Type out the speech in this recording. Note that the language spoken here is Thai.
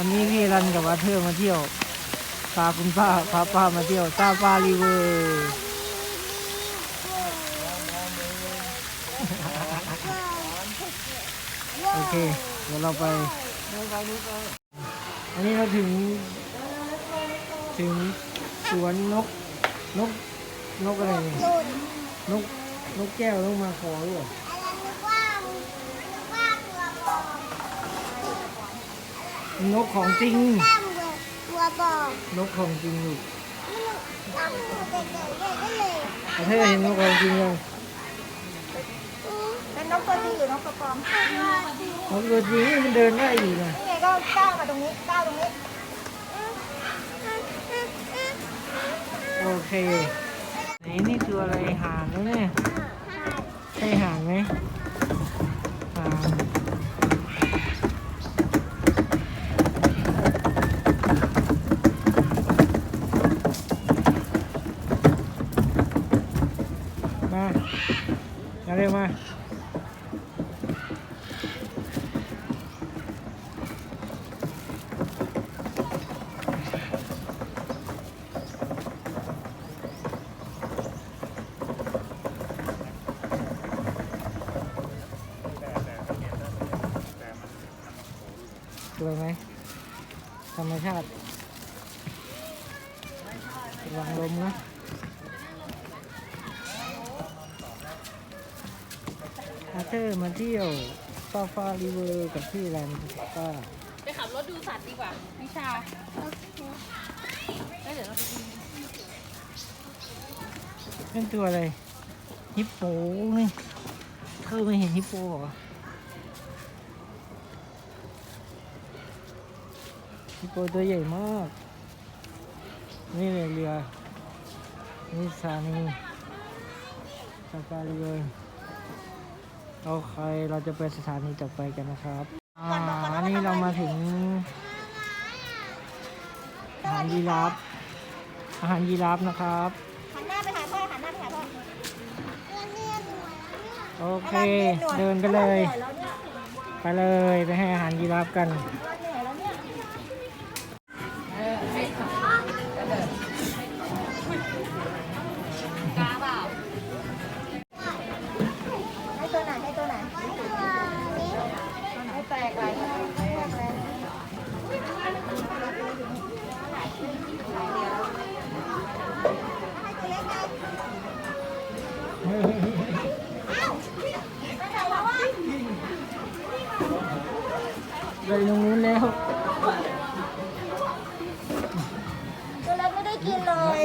วันนี้พี่รันกับอาเธอมาเที่ยวพาคุณป้าพาป้ามาเที่ยวซาฟารีเวอร์โอเค เดี๋ยวเราไป อันนี้เราถึง ถึงสวนนก นก นกอะไรเนี่ยนก นกแก้วนกมาคอหรือเปล่า อะไรนึกว่านึกว่าตัวปลอม นกของจริงตั้มเลยตัวปลอมนกของจริงลูกตั้มตัวเด็กๆเลยก็เลยอาเธอร์เห็นนกของจริงยังเป็นนกตัวจริงหรือนกตัวปลอมนกตัวจริงมันเดินได้อีกนะนี่ไงก็ก้าวมาตรงนี้ก้าวตรงนี้โอเคไหนนี่คืออะไรห่านแล้วเนี่ยใช่ห่านไหมห่านมามา เร็วมาสวยไหมธรรมชาติระวังลมนะ อาเธอร์มาเที่ยวซาฟารีเวอร์กับพี่แรมก็ไปขับรถดูสัตว์ดีกว่าวิชาแล้วเดี๋ยวเราไปดูเป็นตัวอะไร ฮิปโปนี่เธอไม่เห็นฮิปโปเหรอฮิปโปตัวใหญ่มาก นี่เลยเรือนี่สานีสาฟารีเวอร์ โอเค เราจะไปสถานีต่อไปกันนะครับ อ่าอันนี้เรามาถึง อาหารยีราฟอาหารยีราฟนะครับ หันหน้าไปหาพ่อหันหน้าไปหาพ่อโอเค เดินไปเลยแล้วเนี่ยไปเลย ไปให้อาหารยีราฟกัน เเลยตรงนู้นแล้วตัวเล็กไม่ได้กินเลย